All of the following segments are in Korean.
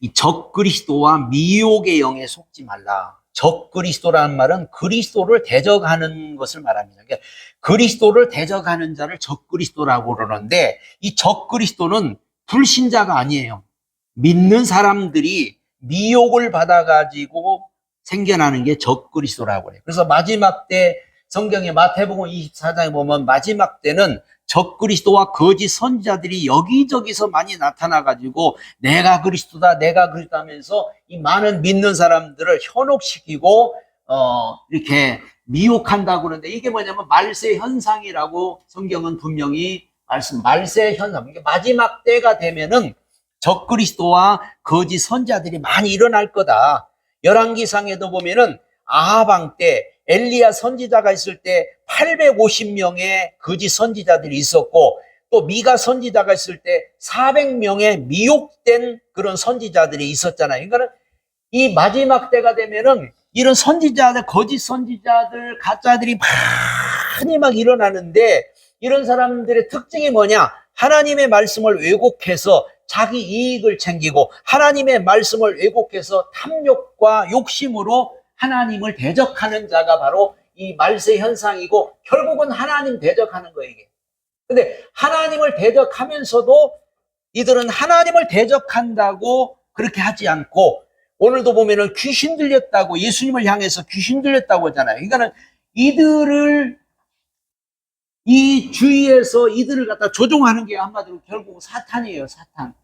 이 적그리스도와 미혹의 영에 속지 말라. 적그리스도라는 말은 그리스도를 대적하는 것을 말합니다. 그러니까 그리스도를 대적하는 자를 적그리스도라고 그러는데 이 적그리스도는 불신자가 아니에요. 믿는 사람들이 미혹을 받아가지고 생겨나는 게 적그리스도라고 그래요. 그래서 마지막 때 성경의 마태복음 24장에 보면 마지막 때는 적그리스도와 거짓 선지자들이 여기저기서 많이 나타나가지고 내가 그리스도다, 내가 그리스도 하면서 이 많은 믿는 사람들을 현혹시키고 어, 이렇게 미혹한다고 그러는데 이게 뭐냐면 말세 현상이라고 성경은 분명히 말씀, 말세 현상. 이게 마지막 때가 되면은 적그리스도와 거짓 선자들이 많이 일어날 거다. 열왕기상에도 보면은 아하방 때 엘리야 선지자가 있을 때 850명의 거짓 선지자들이 있었고 또 미가 선지자가 있을 때 400명의 미혹된 그런 선지자들이 있었잖아요. 그러니까 이 마지막 때가 되면은 이런 선지자들, 거짓 선지자들, 가짜들이 많이 막 일어나는데 이런 사람들의 특징이 뭐냐? 하나님의 말씀을 왜곡해서 자기 이익을 챙기고 하나님의 말씀을 왜곡해서 탐욕과 욕심으로 하나님을 대적하는 자가 바로 이 말세 현상이고 결국은 하나님 대적하는 거예요, 이게. 근데 하나님을 대적하면서도 이들은 하나님을 대적한다고 그렇게 하지 않고 오늘도 보면은 귀신 들렸다고 예수님을 향해서 귀신 들렸다고 하잖아요. 그러니까는 이들을 이 주위에서 이들을 갖다 조종하는 게 한마디로 결국 사탄이에요, 사탄.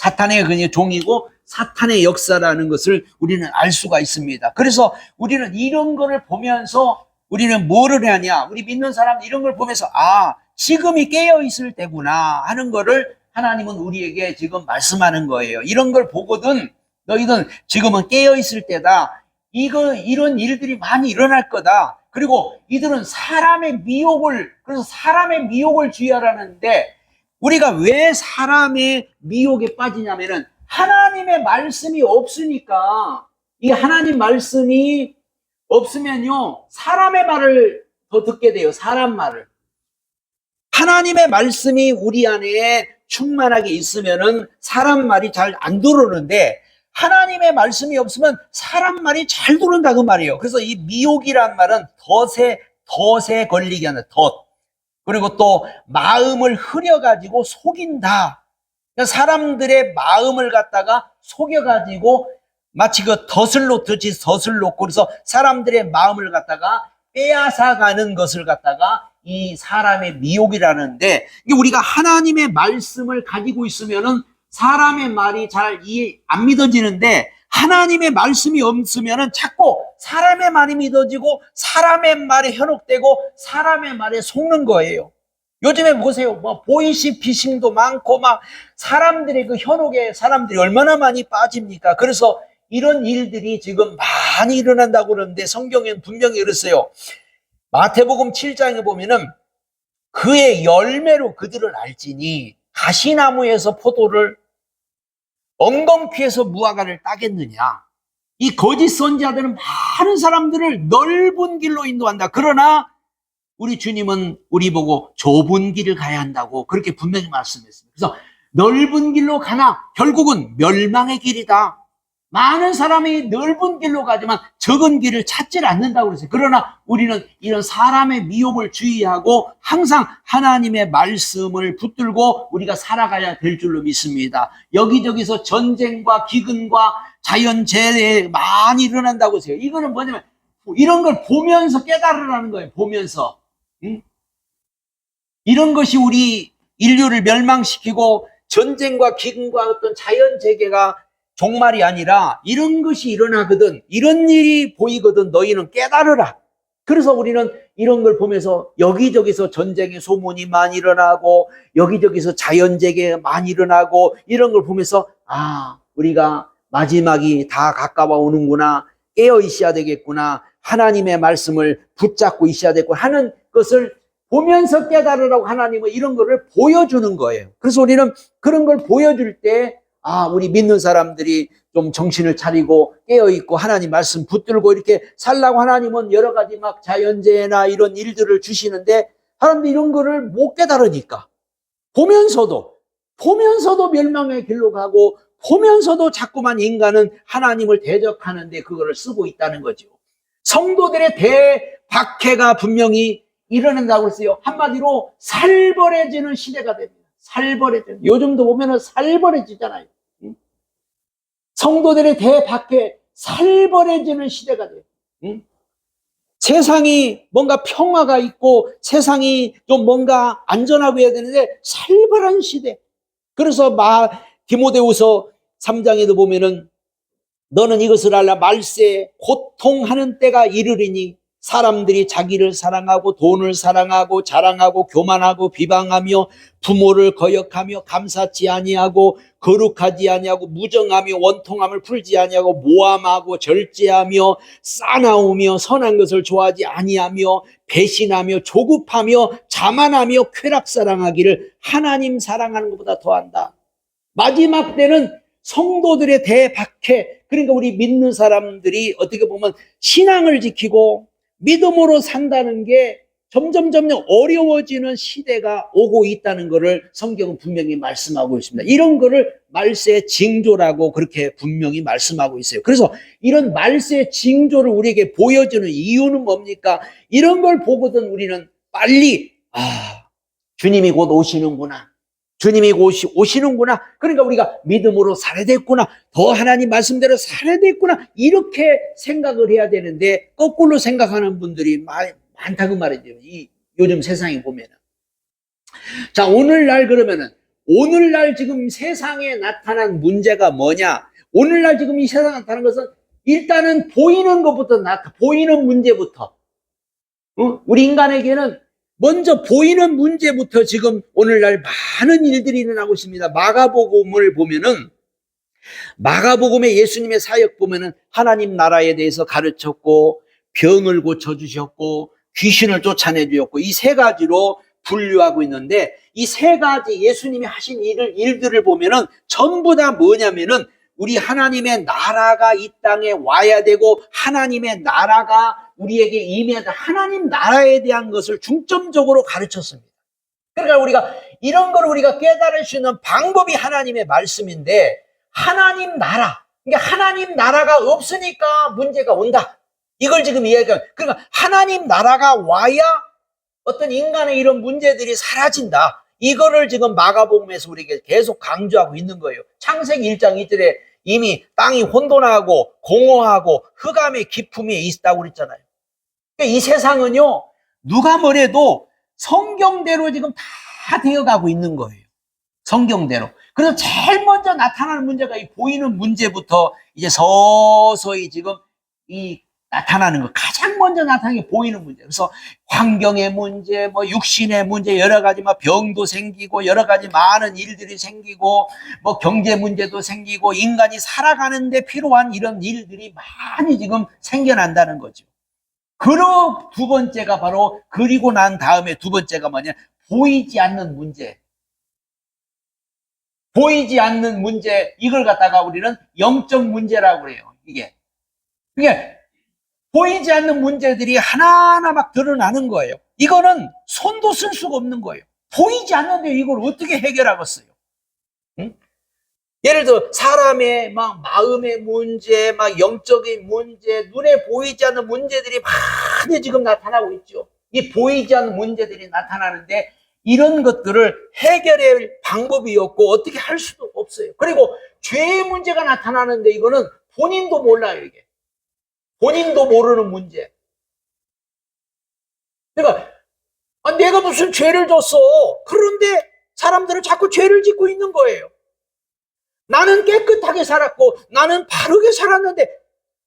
사탄의 그냥 종이고 사탄의 역사라는 것을 우리는 알 수가 있습니다. 그래서 우리는 이런 거를 보면서 우리는 뭐를 하냐? 우리 믿는 사람 이런 걸 보면서 아, 지금이 깨어 있을 때구나 하는 거를 하나님은 우리에게 지금 말씀하는 거예요. 이런 걸 보거든 너희는 지금은 깨어 있을 때다. 이거 이런 일들이 많이 일어날 거다. 그리고 이들은 사람의 미혹을 그래서 사람의 미혹을 주의하라는데 우리가 왜 사람의 미혹에 빠지냐면은 하나님의 말씀이 없으니까 이 하나님 말씀이 없으면요 사람의 말을 더 듣게 돼요 사람 말을 하나님의 말씀이 우리 안에 충만하게 있으면은 사람 말이 잘 안 들어오는데 하나님의 말씀이 없으면 사람 말이 잘 들어온다 그 말이에요. 그래서 이 미혹이란 말은 덫에 덫에 걸리게 하는 덫. 그리고 또 마음을 흐려가지고 속인다. 그러니까 사람들의 마음을 갖다가 속여가지고 마치 그 덫을 놓듯이 덫을 놓고 그래서 사람들의 마음을 갖다가 빼앗아가는 것을 갖다가 이 사람의 미혹이라는데 우리가 하나님의 말씀을 가지고 있으면은 사람의 말이 잘 이해 안 믿어지는데 하나님의 말씀이 없으면은 자꾸 사람의 말이 믿어지고 사람의 말에 현혹되고 사람의 말에 속는 거예요. 요즘에 보세요. 뭐 보이시 피싱도 많고 막 사람들의 그 현혹에 사람들이 얼마나 많이 빠집니까? 그래서 이런 일들이 지금 많이 일어난다고 그러는데 성경에는 분명히 그랬어요. 마태복음 7장에 보면은 그의 열매로 그들을 알지니 가시나무에서 포도를 엉겅퀴에서 무화과를 따겠느냐. 이 거짓 선지자들은 많은 사람들을 넓은 길로 인도한다. 그러나 우리 주님은 우리 보고 좁은 길을 가야 한다고 그렇게 분명히 말씀했습니다. 그래서 넓은 길로 가나 결국은 멸망의 길이다. 많은 사람이 넓은 길로 가지만 적은 길을 찾질 않는다고 그랬어요. 그러나 우리는 이런 사람의 미혹을 주의하고 항상 하나님의 말씀을 붙들고 우리가 살아가야 될 줄로 믿습니다. 여기저기서 전쟁과 기근과 자연재해 많이 일어난다고 하세요. 이거는 뭐냐면 이런 걸 보면서 깨달으라는 거예요. 보면서. 응? 이런 것이 우리 인류를 멸망시키고 전쟁과 기근과 어떤 자연재해가 종말이 아니라 이런 것이 일어나거든. 이런 일이 보이거든. 너희는 깨달으라. 그래서 우리는 이런 걸 보면서 여기저기서 전쟁의 소문이 많이 일어나고 여기저기서 자연재해 많이 일어나고 이런 걸 보면서 아, 우리가 마지막이 다 가까워 오는구나. 깨어 있어야 되겠구나. 하나님의 말씀을 붙잡고 있어야 되겠구나 하는 것을 보면서 깨달으라고 하나님은 이런 거를 보여주는 거예요. 그래서 우리는 그런 걸 보여줄 때 아, 우리 믿는 사람들이 좀 정신을 차리고 깨어있고 하나님 말씀 붙들고 이렇게 살라고 하나님은 여러 가지 막 자연재해나 이런 일들을 주시는데 사람들이 이런 거를 못 깨달으니까 보면서도 보면서도 멸망의 길로 가고 보면서도 자꾸만 인간은 하나님을 대적하는데 그거를 쓰고 있다는 거죠. 성도들의 대박해가 분명히 일어난다고 했어요. 한마디로 살벌해지는 시대가 됩니다. 살벌해지는. 요즘도 보면은 살벌해지잖아요. 응? 성도들의 대박해, 살벌해지는 시대가 돼요. 응? 세상이 뭔가 평화가 있고 세상이 좀 뭔가 안전하고 해야 되는데 살벌한 시대. 그래서 마 디모데후서 3장에도 보면은 너는 이것을 알라 말세 고통하는 때가 이르리니 사람들이 자기를 사랑하고 돈을 사랑하고 자랑하고 교만하고 비방하며 부모를 거역하며 감사치 아니하고 거룩하지 아니하고 무정하며 원통함을 풀지 아니하고 모함하고 절제하며 싸나우며 선한 것을 좋아하지 아니하며 배신하며 조급하며 자만하며 쾌락 사랑하기를 하나님 사랑하는 것보다 더한다. 마지막 때는 성도들의 대박해 그러니까 우리 믿는 사람들이 어떻게 보면 신앙을 지키고 믿음으로 산다는 게 점점 점점 어려워지는 시대가 오고 있다는 것을 성경은 분명히 말씀하고 있습니다. 이런 거를 말세 징조라고 그렇게 분명히 말씀하고 있어요. 그래서 이런 말세 징조를 우리에게 보여주는 이유는 뭡니까? 이런 걸 보거든 우리는 빨리 아 주님이 곧 오시는구나. 주님이 오시, 오시는구나. 그러니까 우리가 믿음으로 살아야 됐구나. 더 하나님 말씀대로 살아야 됐구나. 이렇게 생각을 해야 되는데, 거꾸로 생각하는 분들이 많, 많다고 말이죠. 이, 요즘 세상에 보면은. 자, 오늘날 그러면은, 오늘날 지금 세상에 나타난 문제가 뭐냐? 오늘날 지금 이 세상에 나타난 것은 일단은 보이는 것부터 나타, 보이는 문제부터. 어? 우리 인간에게는 먼저 보이는 문제부터 지금 오늘날 많은 일들이 일어나고 있습니다. 마가복음을 보면은 마가복음의 예수님의 사역 보면은 하나님 나라에 대해서 가르쳤고 병을 고쳐 주셨고 귀신을 쫓아내 주셨고 이 세 가지로 분류하고 있는데 이 세 가지 예수님이 하신 일을 일들을 보면은 전부 다 뭐냐면은 우리 하나님의 나라가 이 땅에 와야 되고 하나님의 나라가 우리에게 돼. 하나님 나라에 대한 것을 중점적으로 가르쳤습니다. 그러니까 우리가 이런 걸 우리가 깨달을 수 있는 방법이 하나님의 말씀인데 하나님 나라. 그러니까 하나님 나라가 없으니까 문제가 온다. 이걸 지금 이야기하 그러니까 하나님 나라가 와야 어떤 인간의 이런 문제들이 사라진다. 이거를 지금 마가복음에서 우리에게 계속 강조하고 있는 거예요. 창세기 1장 2절에 이미 땅이 혼돈하고 공허하고 흑암의 기품이 있다고 그랬잖아요. 그러니까 이 세상은요, 누가 뭐래도 성경대로 지금 다 되어가고 있는 거예요. 성경대로. 그래서 제일 먼저 나타나는 문제가 이 보이는 문제부터 이제 서서히 지금 이 나타나는 거 가장 먼저 나타나는 게 보이는 문제. 그래서 환경의 문제, 뭐 육신의 문제, 여러 가지 막 병도 생기고 여러 가지 많은 일들이 생기고 뭐 경제 문제도 생기고 인간이 살아가는데 필요한 이런 일들이 많이 지금 생겨난다는 거죠. 그리고 두 번째가 바로 그리고 난 다음에 두 번째가 뭐냐? 보이지 않는 문제. 보이지 않는 문제 이걸 갖다가 우리는 영적 문제라고 그래요. 이게. 이게 보이지 않는 문제들이 하나하나 막 드러나는 거예요. 이거는 손도 쓸 수가 없는 거예요. 보이지 않는데 이걸 어떻게 해결하겠어요? 응? 예를 들어 사람의 막 마음의 문제, 막 영적인 문제, 눈에 보이지 않는 문제들이 많이 지금 나타나고 있죠. 이 보이지 않는 문제들이 나타나는데 이런 것들을 해결할 방법이 없고 어떻게 할 수도 없어요. 그리고 죄의 문제가 나타나는데 이거는 본인도 몰라요, 이게. 본인도 모르는 문제. 그러니까 아, 내가 무슨 죄를 졌어. 그런데 사람들은 자꾸 죄를 짓고 있는 거예요. 나는 깨끗하게 살았고 나는 바르게 살았는데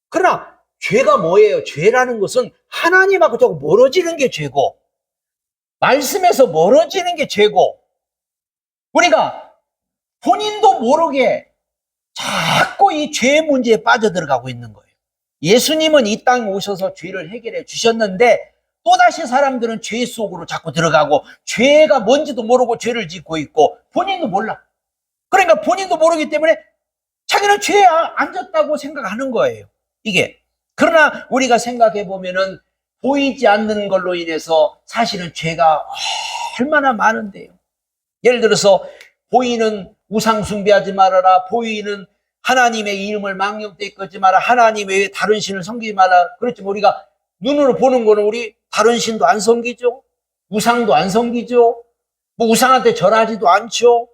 그러나 죄가 뭐예요? 죄라는 것은 하나님하고 자꾸 멀어지는 게 죄고 말씀에서 멀어지는 게 죄고 우리가 본인도 모르게 자꾸 이죄 문제에 빠져들어가고 있는 거예요. 예수님은 이 땅에 오셔서 죄를 해결해 주셨는데 또다시 사람들은 죄 속으로 자꾸 들어가고 죄가 뭔지도 모르고 죄를 짓고 있고 본인도 몰라. 그러니까 본인도 모르기 때문에 자기는 죄에 앉았다고 생각하는 거예요. 이게. 그러나 우리가 생각해 보면은 보이지 않는 걸로 인해서 사실은 죄가 얼마나 많은데요. 예를 들어서 보이는 우상 숭배하지 말아라. 보이는 하나님의 이름을 망령되이 끊지 마라. 하나님 외에 다른 신을 섬기지 마라. 그렇지만 우리가 눈으로 보는 거는 우리 다른 신도 안 섬기죠. 우상도 안 섬기죠. 뭐 우상한테 절하지도 않죠.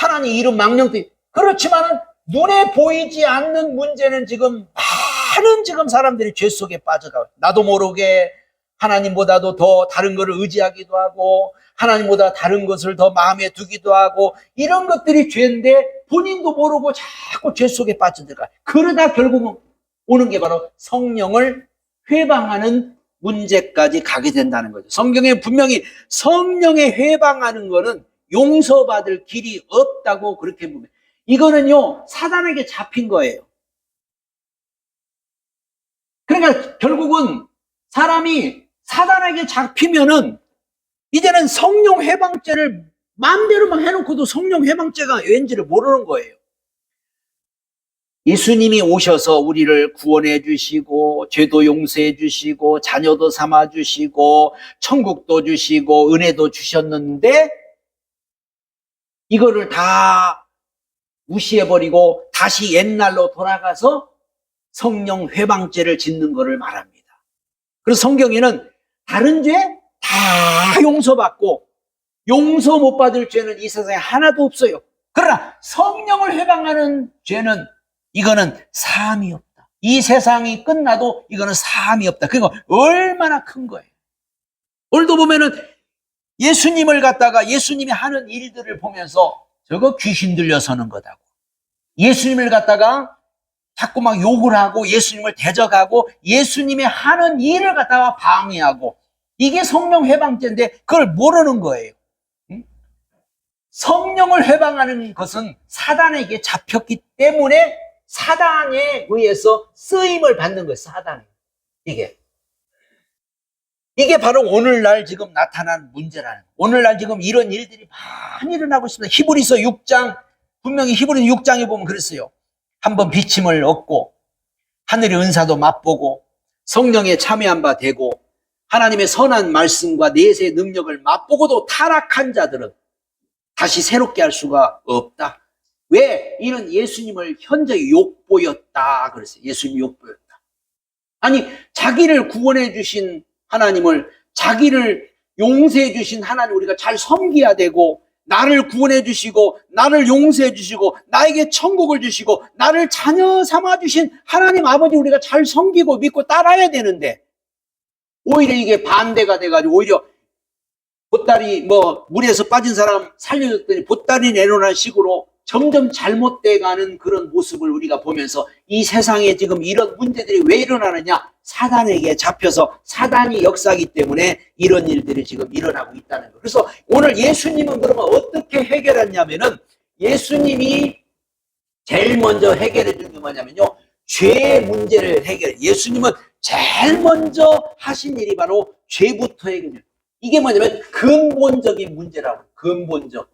하나님 이름 망령되이 그렇지만은 눈에 보이지 않는 문제는 지금 많은 지금 사람들이 죄 속에 빠져가. 나도 모르게 하나님보다도 더 다른 것을 의지하기도 하고 하나님보다 다른 것을 더 마음에 두기도 하고 이런 것들이 죄인데 본인도 모르고 자꾸 죄 속에 빠져들어가. 그러다 결국은 오는 게 바로 성령을 회방하는 문제까지 가게 된다는 거죠. 성경에 분명히 성령에 회방하는 거는 용서받을 길이 없다고 그렇게 보면 이거는요 사단에게 잡힌 거예요. 그러니까 결국은 사람이 사단에게 잡히면은 이제는 성령 해방죄를 마음대로만 해놓고도 성령 해방죄가 왠지를 모르는 거예요. 예수님이 오셔서 우리를 구원해 주시고 죄도 용서해 주시고 자녀도 삼아 주시고 천국도 주시고 은혜도 주셨는데 이거를 다 무시해 버리고 다시 옛날로 돌아가서 성령 회방죄를 짓는 것을 말합니다. 그래서 성경에는 다른 죄 다 용서받고 용서 못 받을 죄는 이 세상에 하나도 없어요. 그러나 성령을 회방하는 죄는 이거는 사함이 없다. 이 세상이 끝나도 이거는 사함이 없다. 그거 얼마나 큰 거예요. 오늘도 보면은 예수님을 갖다가 예수님이 하는 일들을 보면서 저거 귀신 들려서는 거다고. 예수님을 갖다가 자꾸 막 욕을 하고 예수님을 대적하고 예수님이 하는 일을 갖다가 방해하고 이게 성령 해방죄인데 그걸 모르는 거예요. 응? 성령을 해방하는 것은 사단에게 잡혔기 때문에 사단에 의해서 쓰임을 받는 거예요. 사단. 이게. 이게 바로 오늘날 지금 나타난 문제라는 거예요. 오늘날 지금 이런 일들이 많이 일어나고 있습니다. 히브리서 6장, 분명히 히브리 6장에 보면 그랬어요. 한번 비침을 얻고 하늘의 은사도 맛보고 성령에 참여한 바 되고 하나님의 선한 말씀과 내세의 능력을 맛보고도 타락한 자들은 다시 새롭게 할 수가 없다. 왜? 이는 예수님을 현재 욕보였다. 그랬어요. 예수님 욕보였다. 아니, 자기를 구원해 주신 하나님을, 자기를 용서해 주신 하나님 우리가 잘 섬겨야 되고, 나를 구원해 주시고, 나를 용서해 주시고, 나에게 천국을 주시고, 나를 자녀 삼아 주신 하나님 아버지 우리가 잘 섬기고 믿고 따라야 되는데, 오히려 이게 반대가 돼가지고, 오히려 보따리, 뭐, 물에서 빠진 사람 살려줬더니 보따리 내놓으라는 식으로 점점 잘못돼 가는 그런 모습을 우리가 보면서 이 세상에 지금 이런 문제들이 왜 일어나느냐? 사단에게 잡혀서 사단이 역사하기 때문에 이런 일들이 지금 일어나고 있다는 거예요. 그래서 오늘 예수님은 그러면 어떻게 해결했냐면은 예수님이 제일 먼저 해결해 준 게 뭐냐면요. 죄 문제를 해결해. 예수님은 제일 먼저 하신 일이 바로 죄부터 해결해요. 이게 뭐냐면 근본적인 문제라고. 근본적.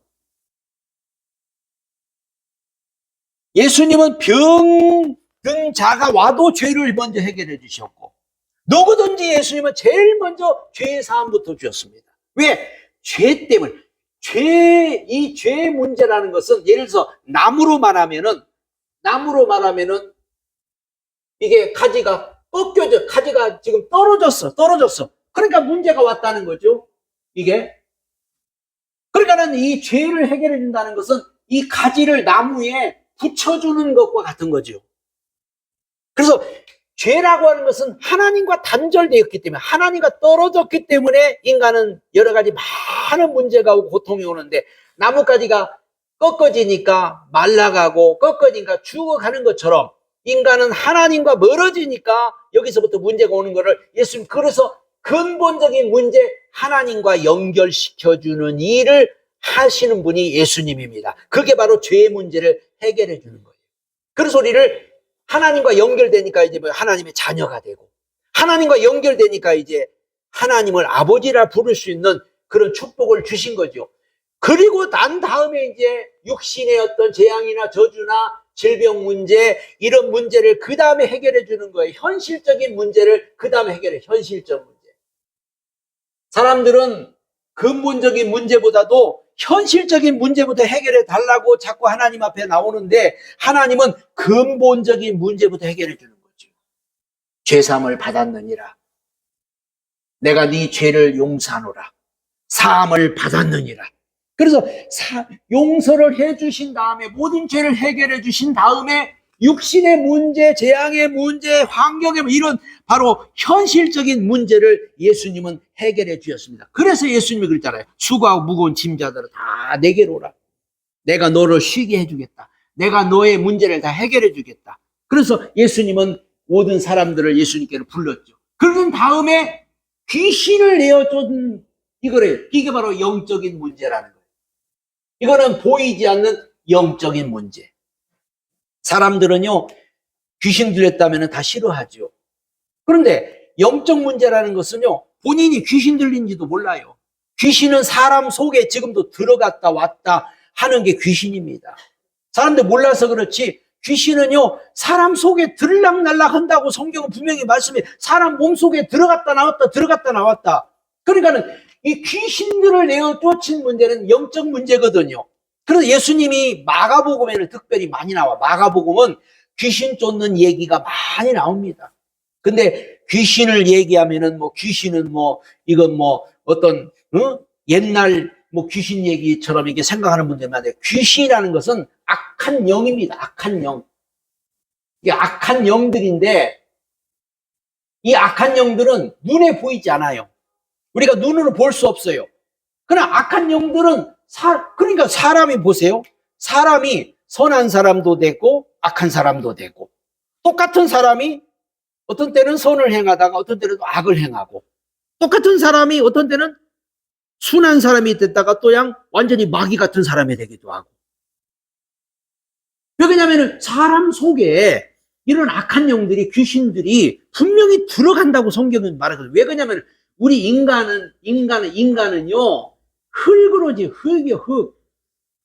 예수님은 병든 자가 와도 죄를 먼저 해결해 주셨고 누구든지 예수님은 제일 먼저 죄의 사함부터 주셨습니다. 왜? 죄 때문에 죄, 이죄 문제라는 것은 예를 들어서 나무로 말하면은 나무로 말하면은 이게 가지가 꺾여져 가지가 지금 떨어졌어 떨어졌어 그러니까 문제가 왔다는 거죠 이게 그러니까는 이 죄를 해결해 준다는 것은 이 가지를 나무에 붙여주는 것과 같은 거죠. 그래서 죄라고 하는 것은 하나님과 단절되었기 때문에 하나님과 떨어졌기 때문에 인간은 여러 가지 많은 문제가 오고 고통이 오는데 나뭇가지가 꺾어지니까 말라가고 꺾어지니까 죽어가는 것처럼 인간은 하나님과 멀어지니까 여기서부터 문제가 오는 것을 예수님 그래서 근본적인 문제 하나님과 연결시켜주는 일을 하시는 분이 예수님입니다. 그게 바로 죄의 문제를 해결해 주는 거예요. 그래서 우리를 하나님과 연결되니까 이제 뭐 하나님의 자녀가 되고 하나님과 연결되니까 이제 하나님을 아버지라 부를 수 있는 그런 축복을 주신 거죠. 그리고 난 다음에 이제 육신의 어떤 재앙이나 저주나 질병 문제 이런 문제를 그 다음에 해결해 주는 거예요. 현실적인 문제를 그 다음에 해결해 현실적 문제. 사람들은 근본적인 문제보다도 현실적인 문제부터 해결해 달라고 자꾸 하나님 앞에 나오는데 하나님은 근본적인 문제부터 해결해 주는 거죠. 죄삼을 받았느니라. 내가 네 죄를 용서하노라. 사함을 받았느니라. 그래서 사- 용서를 해 주신 다음에 모든 죄를 해결해 주신 다음에 육신의 문제, 재앙의 문제, 환경의 문제, 이런 바로 현실적인 문제를 예수님은 해결해 주셨습니다. 그래서 예수님이 그랬잖아요. 수고하고 무거운 짐자들을 다 내게로 오라. 내가 너를 쉬게 해주겠다. 내가 너의 문제를 다 해결해 주겠다. 그래서 예수님은 모든 사람들을 예수님께로 불렀죠. 그런 다음에 귀신을 내어준 이거래요. 이게 바로 영적인 문제라는 거예요. 이거는 보이지 않는 영적인 문제. 사람들은요, 귀신 들렸다면 다 싫어하죠. 그런데 영적 문제라는 것은요, 본인이 귀신 들린지도 몰라요. 귀신은 사람 속에 지금도 들어갔다 왔다 하는 게 귀신입니다. 사람들 몰라서 그렇지, 귀신은요, 사람 속에 들락날락 한다고 성경은 분명히 말씀해, 사람 몸 속에 들어갔다 나왔다, 들어갔다 나왔다. 그러니까는 이 귀신들을 내어 쫓은 문제는 영적 문제거든요. 그래서 예수님이 마가복음에는 특별히 많이 나와. 마가복음은 귀신 쫓는 얘기가 많이 나옵니다. 근데 귀신을 얘기하면은 뭐 귀신은 뭐 이건 뭐 어떤 어? 옛날 뭐 귀신 얘기처럼 이게 생각하는 분들이 많아요. 귀신이라는 것은 악한 영입니다. 악한 영. 이게 악한 영들인데 이 악한 영들은 눈에 보이지 않아요. 우리가 눈으로 볼 수 없어요. 그러나 악한 영들은 사, 그러니까 사람이 보세요. 사람이 선한 사람도 되고 악한 사람도 되고 똑같은 사람이 어떤 때는 선을 행하다가 어떤 때는 또 악을 행하고 똑같은 사람이 어떤 때는 순한 사람이 됐다가 또 양 완전히 마귀 같은 사람이 되기도 하고 왜 그러냐면은 사람 속에 이런 악한 영들이 귀신들이 분명히 들어간다고 성경은 말하거든요. 왜 그러냐면 우리 인간은 인간은 인간은요 흙으로지 흙이요 흙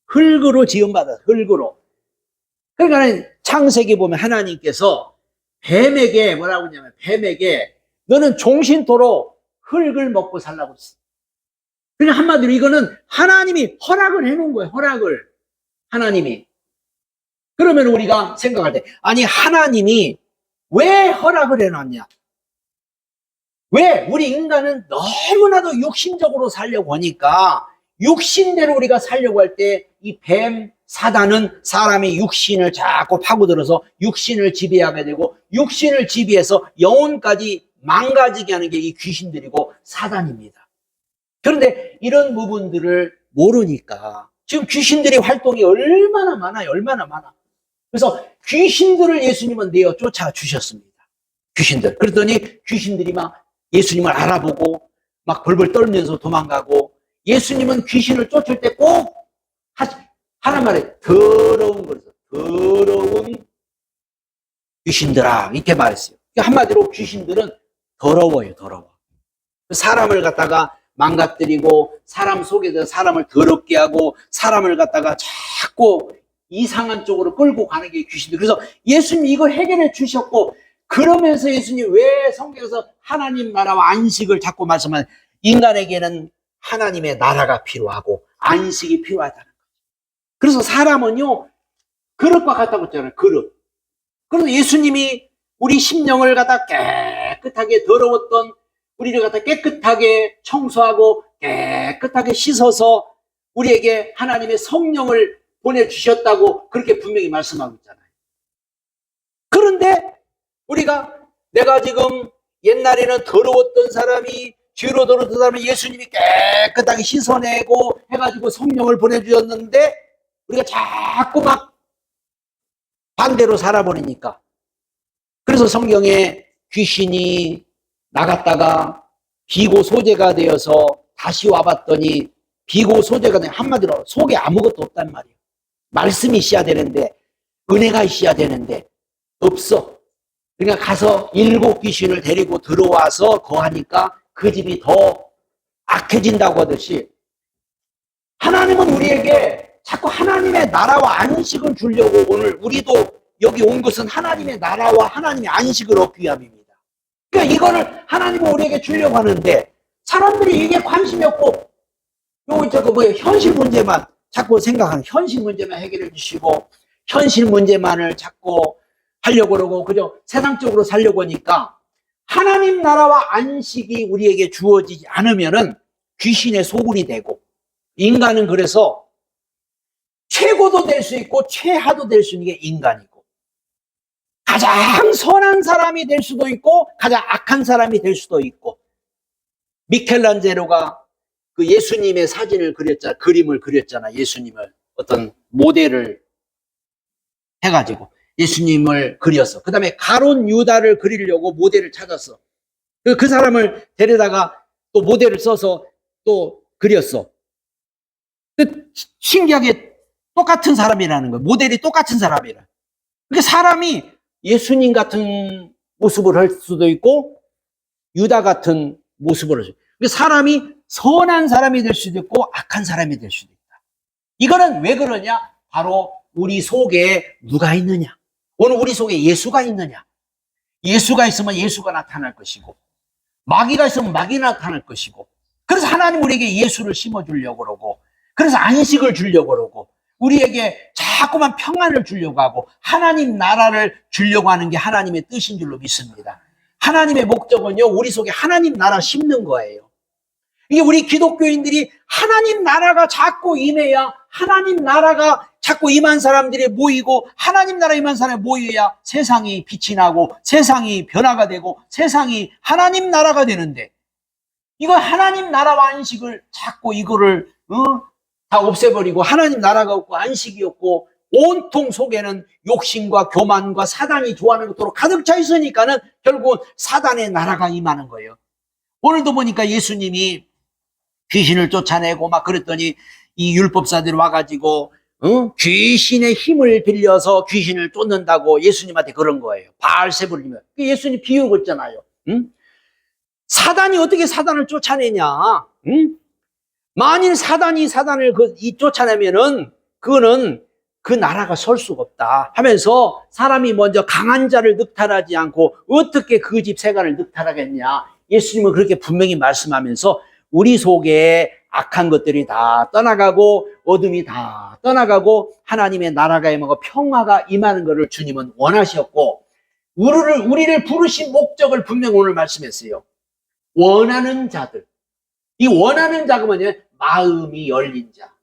흙으로 지음받아 흙으로 그러니까 창세기 보면 하나님께서 뱀에게 뭐라고 하냐면 뱀에게 너는 종신토로 흙을 먹고 살라고 했어. 그러니까 한마디로 이거는 하나님이 허락을 해놓은 거예요. 허락을 하나님이. 그러면 우리가 생각할 때 아니 하나님이 왜 허락을 해놨냐? 왜 우리 인간은 너무나도 육신적으로 살려고 하니까 육신대로 우리가 살려고 할 때 이 뱀 사단은 사람의 육신을 자꾸 파고들어서 육신을 지배하게 되고 육신을 지배해서 영혼까지 망가지게 하는 게 이 귀신들이고 사단입니다. 그런데 이런 부분들을 모르니까 지금 귀신들의 활동이 얼마나 많아요. 얼마나 많아. 그래서 귀신들을 예수님은 내어 쫓아 주셨습니다. 귀신들. 그랬더니 귀신들이 막 예수님을 알아보고 막 벌벌 떨면서 도망가고 예수님은 귀신을 쫓을 때 꼭 하나 말에 더러운 거였어. 더러운 귀신들아 이렇게 말했어요. 그러니까 한마디로 귀신들은 더러워요. 더러워. 사람을 갖다가 망가뜨리고 사람 속에서 사람을 더럽게 하고 사람을 갖다가 자꾸 이상한 쪽으로 끌고 가는 게 귀신들. 그래서 예수님 이걸 해결해 주셨고 그러면서 예수님 왜 성경에서 하나님 나라와 안식을 자꾸 말씀하는 인간에게는 하나님의 나라가 필요하고 안식이 필요하다는 거죠. 그래서 사람은요 그릇과 같다고 했잖아요. 그릇. 그래서 예수님이 우리 심령을 갖다 깨끗하게 더러웠던 우리를 갖다 깨끗하게 청소하고 깨끗하게 씻어서 우리에게 하나님의 성령을 보내주셨다고 그렇게 분명히 말씀하고 있잖아요. 그런데 우리가 내가 지금 옛날에는 더러웠던 사람이 죄로 더러웠던 사람이 예수님이 깨끗하게 씻어내고 해가지고 성령을 보내주셨는데 우리가 자꾸 막 반대로 살아버리니까 그래서 성경에 귀신이 나갔다가 비고 소재가 되어서 다시 와봤더니 비고 소재가 된 한마디로 속에 아무것도 없단 말이에요. 말씀이 있어야 되는데 은혜가 있어야 되는데 없어. 그러니까 가서 일곱 귀신을 데리고 들어와서 거하니까 그 집이 더 악해진다고 하듯이 하나님은 우리에게 자꾸 하나님의 나라와 안식을 주려고 오늘 우리도 여기 온 것은 하나님의 나라와 하나님의 안식을 얻기 위함입니다. 그러니까 이거를 하나님은 우리에게 주려고 하는데 사람들이 이게 관심이 없고 요 저거 뭐야 현실 문제만 자꾸 생각하는 현실 문제만 해결해 주시고 현실 문제만을 자꾸 하려고 그러고 그저 세상적으로 살려고 하니까 하나님 나라와 안식이 우리에게 주어지지 않으면은 귀신의 소굴이 되고 인간은 그래서 최고도 될 수 있고 최하도 될 수 있는 게 인간이고 가장 선한 사람이 될 수도 있고 가장 악한 사람이 될 수도 있고 미켈란젤로가 그 예수님의 사진을 그렸잖아 그림을 그렸잖아 예수님을. 어떤 모델을 해가지고 예수님을 그렸어 그 다음에 가론 유다를 그리려고 모델을 찾았어 그, 그 사람을 데려다가 또 모델을 써서 또 그렸어 그 신기하게 똑같은 사람이라는 거예요 모델이 똑같은 사람이라 그러니까 사람이 예수님 같은 모습을 할 수도 있고 유다 같은 모습을 할 수도 있고 그러니까 사람이 선한 사람이 될 수도 있고 악한 사람이 될 수도 있다. 이거는 왜 그러냐? 바로 우리 속에 누가 있느냐? 오늘 우리 속에 예수가 있느냐? 예수가 있으면 예수가 나타날 것이고 마귀가 있으면 마귀 나타날 것이고 그래서 하나님 우리에게 예수를 심어주려고 그러고 그래서 안식을 주려고 그러고 우리에게 자꾸만 평안을 주려고 하고 하나님 나라를 주려고 하는 게 하나님의 뜻인 줄로 믿습니다. 하나님의 목적은요, 우리 속에 하나님 나라 심는 거예요. 이게 우리 기독교인들이 하나님 나라가 자꾸 임해야 하나님 나라가 자꾸 임한 사람들이 모이고 하나님 나라 임한 사람이 모여야 세상이 빛이 나고 세상이 변화가 되고 세상이 하나님 나라가 되는데 이거 하나님 나라와 안식을 자꾸 이거를 어? 다 없애버리고 하나님 나라가 없고 안식이 없고 온통 속에는 욕심과 교만과 사단이 좋아하는 것으로 가득 차 있으니까는 결국은 사단의 나라가 임하는 거예요. 오늘도 보니까 예수님이 귀신을 쫓아내고 막 그랬더니 이 율법사들이 와가지고 어? 귀신의 힘을 빌려서 귀신을 쫓는다고 예수님한테 그런 거예요. 바알세불이면 예수님 비유고 있잖아요. 응? 사단이 어떻게 사단을 쫓아내냐? 응? 만일 사단이 사단을 그, 이 쫓아내면은 그거는 그 나라가 설 수가 없다 하면서 사람이 먼저 강한 자를 늑탈하지 않고 어떻게 그 집 세간을 늑탈하겠냐? 예수님은 그렇게 분명히 말씀하면서 우리 속에 악한 것들이 다 떠나가고 어둠이 다 떠나가고 하나님의 나라가 임하고 평화가 임하는 것을 주님은 원하셨고 우리를 우리를 부르신 목적을 분명 오늘 말씀했어요. 원하는 자들. 이 원하는 자가 뭐냐? 마음이 열린 자.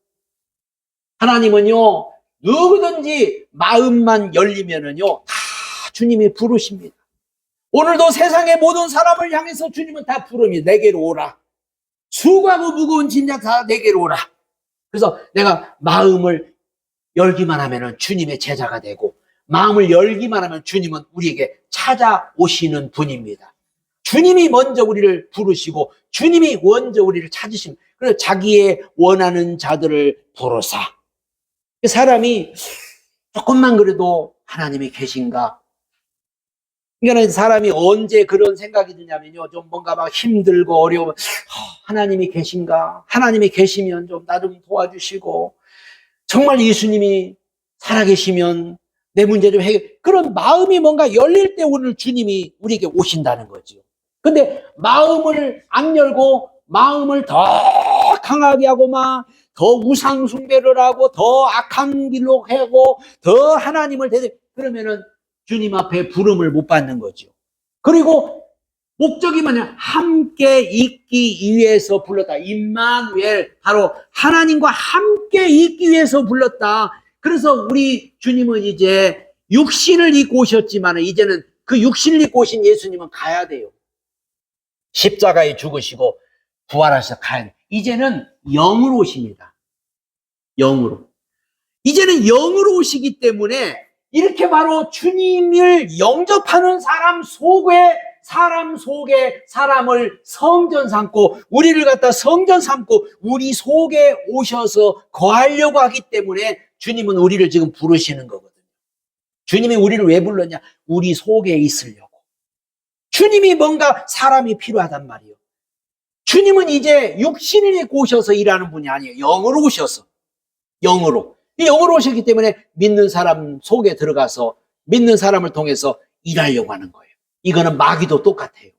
하나님은요, 누구든지 마음만 열리면은요, 다 주님이 부르십니다. 오늘도 세상의 모든 사람을 향해서 주님은 다 부름이 내게로 오라. 수고하고 무거운 짐자 다 내게로 오라. 그래서 내가 마음을 열기만 하면은 주님의 제자가 되고 마음을 열기만 하면 주님은 우리에게 찾아오시는 분입니다. 주님이 먼저 우리를 부르시고 주님이 먼저 우리를 찾으신 그래서 자기의 원하는 자들을 부르사 사람이 조금만 그래도 하나님이 계신가 그러니까 사람이 언제 그런 생각이 드냐면요. 좀 뭔가 막 힘들고 어려우면 하나님이 계신가? 하나님이 계시면 좀나좀 도와주시고. 정말 예수님이 살아계시면 내 문제 좀 해결 그런 마음이 뭔가 열릴 때 오늘 주님이 우리에게 오신다는 거죠. 근데 마음을 안 열고 마음을 더 강하게 하고 막 더 우상 숭배를 하고 더 악한 길로 하고 더 하나님을 대대 그러면은 주님 앞에 부름을 못 받는 거죠. 그리고 목적이 뭐냐? 함께 있기 위해서 불렀다. 임마누엘 바로 하나님과 함께 있기 위해서 불렀다. 그래서 우리 주님은 이제 육신을 입고 오셨지만 이제는 그 육신을 입고 오신 예수님은 가야 돼요. 십자가에 죽으시고 부활하셔서 가야 돼. 이제는 영으로 오십니다. 영으로. 이제는 영으로 오시기 때문에 이렇게 바로 주님을 영접하는 사람 속에 사람 속에 사람을 성전 삼고 우리를 갖다 성전 삼고 우리 속에 오셔서 거하려고 하기 때문에 주님은 우리를 지금 부르시는 거거든요. 주님이 우리를 왜 불렀냐? 우리 속에 있으려고. 주님이 뭔가 사람이 필요하단 말이에요. 주님은 이제 육신을 입고 오셔서 일하는 분이 아니에요. 영으로 오셔서. 영으로. 이 영으로 오셨기 때문에 믿는 사람 속에 들어가서 믿는 사람을 통해서 일하려고 하는 거예요. 이거는 마귀도 똑같아요.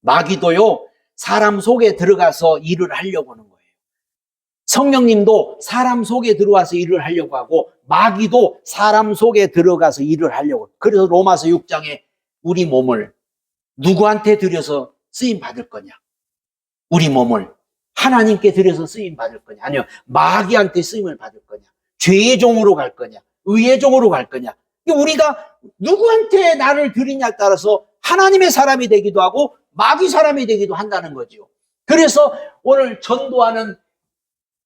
마귀도요, 사람 속에 들어가서 일을 하려고 하는 거예요. 성령님도 사람 속에 들어와서 일을 하려고 하고 마귀도 사람 속에 들어가서 일을 하려고. 그래서 로마서 6장에 우리 몸을 누구한테 들여서 쓰임 받을 거냐? 우리 몸을 하나님께 들여서 쓰임 받을 거냐? 아니면 마귀한테 쓰임을 받을 거냐? 죄의 종으로 갈 거냐? 의의 종으로 갈 거냐? 우리가 누구한테 나를 드리냐에 따라서 하나님의 사람이 되기도 하고 마귀 사람이 되기도 한다는 거지요. 그래서 오늘 전도하는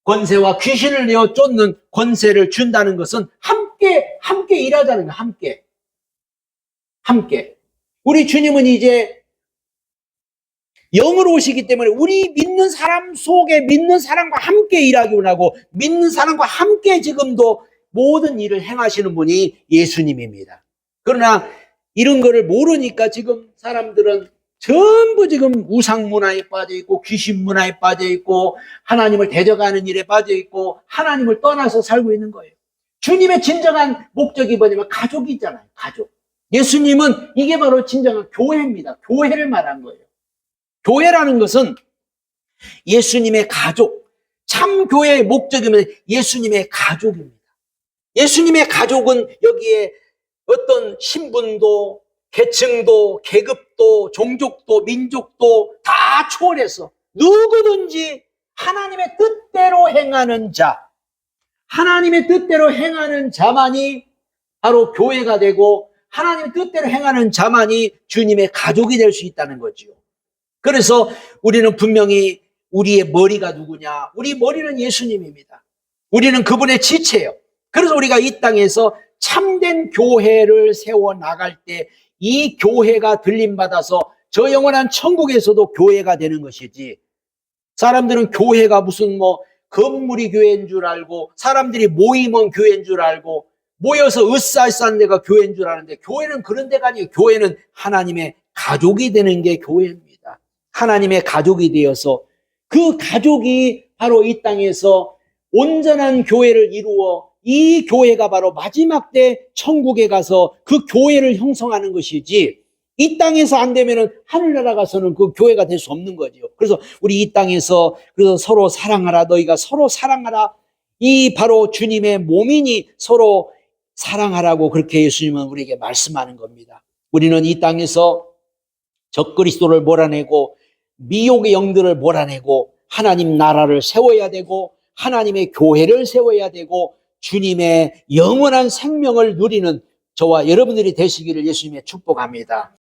권세와 귀신을 내어 쫓는 권세를 준다는 것은 함께 함께 일하자는 거 함께 함께 우리 주님은 이제 영으로 오시기 때문에 우리 믿는 사람 속에 믿는 사람과 함께 일하기 원하고 믿는 사람과 함께 지금도 모든 일을 행하시는 분이 예수님입니다. 그러나 이런 거를 모르니까 지금 사람들은 전부 지금 우상 문화에 빠져 있고 귀신 문화에 빠져 있고 하나님을 대적하는 일에 빠져 있고 하나님을 떠나서 살고 있는 거예요. 주님의 진정한 목적이 뭐냐면 가족이잖아요. 가족. 예수님은 이게 바로 진정한 교회입니다. 교회를 말한 거예요. 교회라는 것은 예수님의 가족, 참 교회의 목적이면 예수님의 가족입니다. 예수님의 가족은 여기에 어떤 신분도, 계층도, 계급도, 종족도, 민족도 다 초월해서 누구든지 하나님의 뜻대로 행하는 자, 하나님의 뜻대로 행하는 자만이 바로 교회가 되고 하나님의 뜻대로 행하는 자만이 주님의 가족이 될 수 있다는 거지요. 그래서 우리는 분명히 우리의 머리가 누구냐? 우리 머리는 예수님입니다. 우리는 그분의 지체예요. 그래서 우리가 이 땅에서 참된 교회를 세워 나갈 때 이 교회가 들림받아서 저 영원한 천국에서도 교회가 되는 것이지. 사람들은 교회가 무슨 뭐 건물이 교회인 줄 알고 사람들이 모이면 교회인 줄 알고 모여서 으쌰으쌰한 데가 교회인 줄 아는데 교회는 그런 데가 아니에요. 교회는 하나님의 가족이 되는 게 교회입니다. 하나님의 가족이 되어서 그 가족이 바로 이 땅에서 온전한 교회를 이루어 이 교회가 바로 마지막 때 천국에 가서 그 교회를 형성하는 것이지 이 땅에서 안 되면은 하늘나라 가서는 그 교회가 될 수 없는 거지요. 그래서 우리 이 땅에서 그래서 서로 사랑하라 너희가 서로 사랑하라 이 바로 주님의 몸이니 서로 사랑하라고 그렇게 예수님은 우리에게 말씀하는 겁니다. 우리는 이 땅에서 적그리스도를 몰아내고 미혹의 영들을 몰아내고 하나님 나라를 세워야 되고 하나님의 교회를 세워야 되고 주님의 영원한 생명을 누리는 저와 여러분들이 되시기를 예수님의 축복합니다.